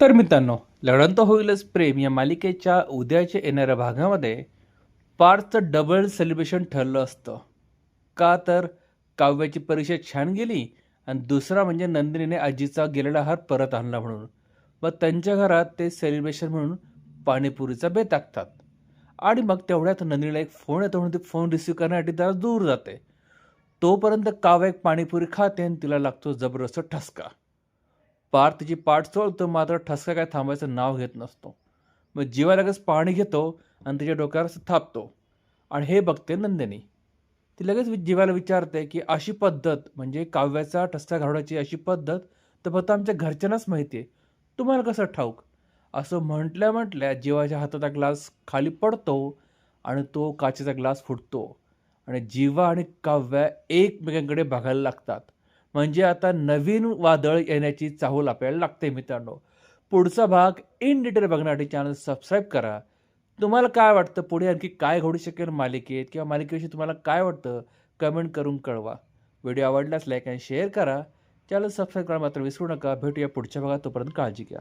तर मित्रांनो लढण तर होईलच. प्रेम या मालिकेच्या उद्याच्या येणाऱ्या भागामध्ये पार्थचं डबल सेलिब्रेशन ठरलं असतं. का तर? काव्याची परीक्षा छान गेली आणि दुसरा म्हणजे नंदिनीने आजीचा गेलेला हार परत आणला म्हणून. मग त्यांच्या घरात ते सेलिब्रेशन म्हणून पाणीपुरीचा बे टाकतात आणि मग तेवढ्यात नंदिनीला एक फोन येतो म्हणून ती फोन रिसिव्ह करण्यासाठी त्याला दूर जाते. तोपर्यंत काव्य एक पाणीपुरी खाते आणि तिला लागतो जबरदस्त ठसका. पार तिची पाठ चोळतो मात्र ठसका काय थांबायचं नाव घेत नसतो. मग जीवा लगेच पाणी घेतो आणि तिच्या डोक्यावर थापतो. आणि हे बघते नंदिनी. ती लगेच जीवाला विचारते की अशी पद्धत म्हणजे काव्याचा ठसका घालवण्याची अशी पद्धत तर फक्त आमच्या घरच्यांनाच माहिती आहे तुम्हाला कसं ठाऊक? असं म्हटल्या म्हटल्या जीवाच्या हाताचा ग्लास खाली पडतो आणि तो काचेचा ग्लास फुटतो. आणि जीवा आणि काव्या एकमेकांकडे बघायला लागतात. म्हणजे आता नवीन वादळ येण्याची चाहूल आपल्याला लागते मित्रांनो. पुढचा भाग इन डिटेल बघण्यासाठी चॅनल सबस्क्राईब करा. तुम्हाला काय वाटतं? पुढे आणखी काय घडू शकेल मालिकेत? किंवा मालिकेविषयी तुम्हाला काय वाटतं? कमेंट करून कळवा. व्हिडिओ आवडल्यास लाईक आणि शेअर करा. चॅनल सबस्क्राईब करा मात्र विसरू नका. भेटूया पुढच्या भागात. तोपर्यंत काळजी घ्या.